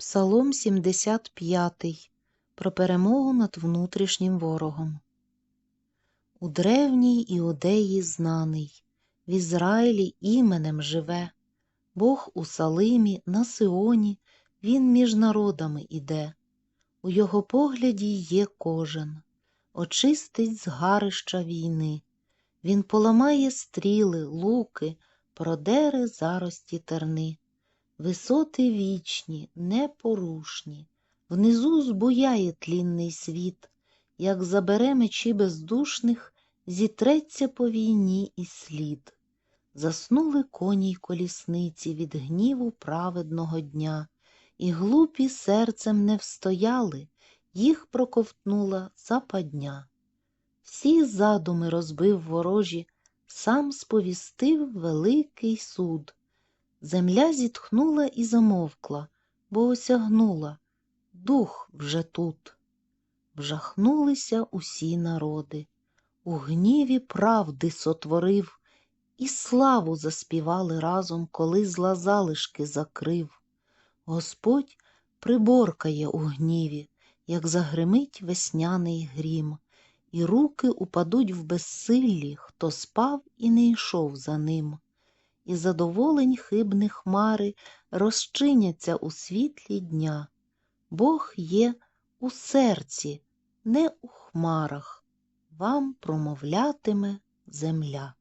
Псалом 75 про перемогу над внутрішнім ворогом. У древній Іудеї знаний, в Ізраїлі іменем живе, Бог у Салимі, на Сионі, Він між народами іде. У його погляді є кожен, очистить згарища війни. Він поламає стріли, луки, продере зарості терни. Висоти вічні, непорушні, внизу збуяє тлінний світ, як забере мечі бездушних, зітреться по війні і слід. Заснули коні й колісниці від гніву праведного дня, і глупі серцем не встояли, їх проковтнула западня. Всі задуми розбив ворожі, сам сповістив великий суд. Земля зітхнула і замовкла, бо осягнула дух вже тут. Вжахнулися усі народи, у гніві правди сотворив, і славу заспівали разом, коли зла залишки закрив. Господь приборкає у гніві, як загримить весняний грім, і руки упадуть в безсиллі, хто спав і не йшов за ним і задоволень хибні хмари розчиняться у світлі дня. Бог є у серці, не у хмарах, вам промовлятиме земля.